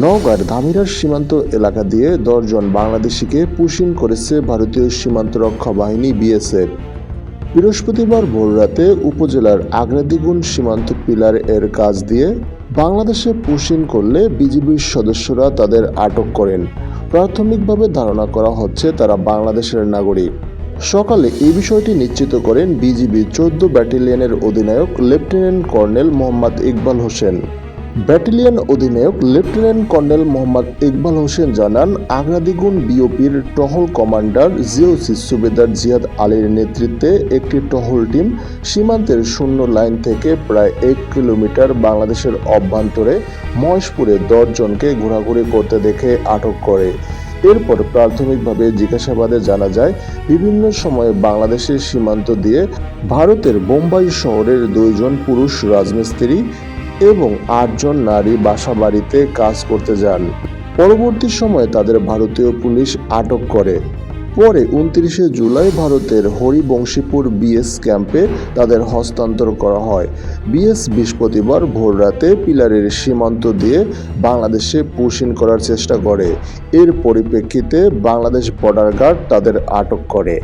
নওগাঁর ধামিরার সীমান্ত এলাকা দিয়ে দশজন বাংলাদেশিকে পুশিন করেছে ভারতীয় সীমান্ত রক্ষা বাহিনী বিএসএফ। বৃহস্পতিবার ভোররাতে উপজেলার আগ্রাদিগুন সীমান্ত পিলার এর কাজ দিয়ে বাংলাদেশে পুশিন করলে বিজিবির সদস্যরা তাদের আটক করেন। প্রাথমিকভাবে ধারণা করা হচ্ছে তারা বাংলাদেশের নাগরিক। সকালে এই বিষয়টি নিশ্চিত করেন বিজিবি চোদ্দ ব্যাটালিয়নের অধিনায়ক lieutenant colonel Mohammad Iqbal Hossain. Battalion অধিনায়ক লেফটেন্যান্ট কর্নেল মোহাম্মদ ইকবাল হোসেন জানান, আগ্রাদিগুন বিওপির টহল কমান্ডার জিওসি সুবেদার জিয়াদ আলীর নেতৃত্বে একটি টহল টিম সীমান্তের শূন্য লাইন থেকে প্রায় এক কিলোমিটার বাংলাদেশের অভ্যন্তরে মহেশপুরে দশজনকে ঘোরাঘুরি করতে দেখে আটক করে। এরপর প্রাথমিকভাবে জিজ্ঞাসাবাদে জানা যায়, বিভিন্ন সময়ে বাংলাদেশের সীমান্ত দিয়ে ভারতের বোম্বাই শহরের দুইজন পুরুষ রাজমিস্ত্রি এবং আটজন নারী বাসা বাড়িতে কাজ করতে যান। পরবর্তী সময়ে তাদের ভারতীয় পুলিশ আটক করে। পরে উনত্রিশে জুলাই ভারতের হরিবংশীপুর বিএস ক্যাম্পে তাদের হস্তান্তর করা হয়। বিএস বৃহস্পতিবার ভোররাতে পিলারের সীমান্ত দিয়ে বাংলাদেশে পুশিন করার চেষ্টা করে। এর পরিপ্রেক্ষিতে বাংলাদেশ বর্ডার গার্ড তাদের আটক করে।